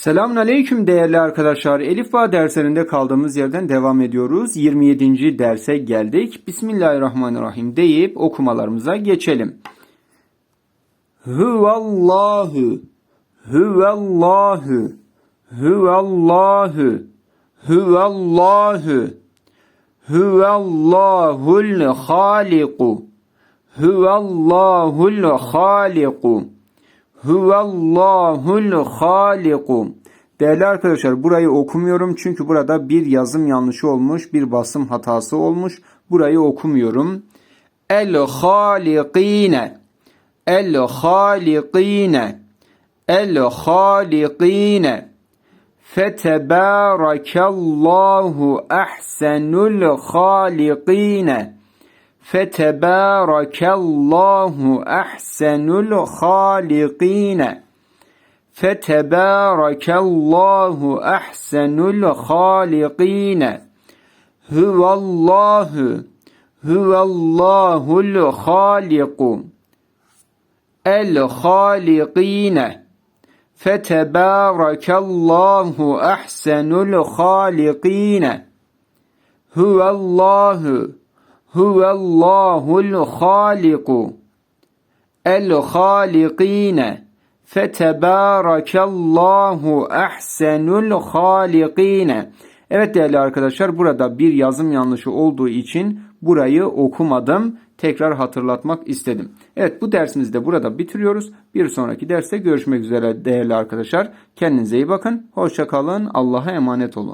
Selamun Aleyküm değerli arkadaşlar. Elif Bağ derslerinde kaldığımız yerden devam ediyoruz. 27. derse geldik. Bismillahirrahmanirrahim deyip okumalarımıza geçelim. Huvallahu Huvallahu Huvallahu Huvallahu Huvallahul haliku Huvallahul haliku Huvallahul haliku. Değerli arkadaşlar burayı okumuyorum çünkü burada bir yazım yanlışı olmuş, bir basım hatası olmuş. Burayı okumuyorum. El halikine. El halikine. El halikine. Fetebârakallahu ahsenul halikine. Fetebârakallahu ahsenul halikine. Fetebârakallahu ahsenul halikine. Huvallahu Huvallahul haliku. El halikine. Fetebârakallahu ahsenul halikine. Huvallahu Huvallahul haliku. El halikine. Fetebârakallahu ahsenul halikine. Evet değerli arkadaşlar burada bir yazım yanlışı olduğu için burayı okumadım. Tekrar hatırlatmak istedim. Evet bu dersimizi de burada bitiriyoruz. Bir sonraki derste görüşmek üzere değerli arkadaşlar. Kendinize iyi bakın. Hoşça kalın. Allah'a emanet olun.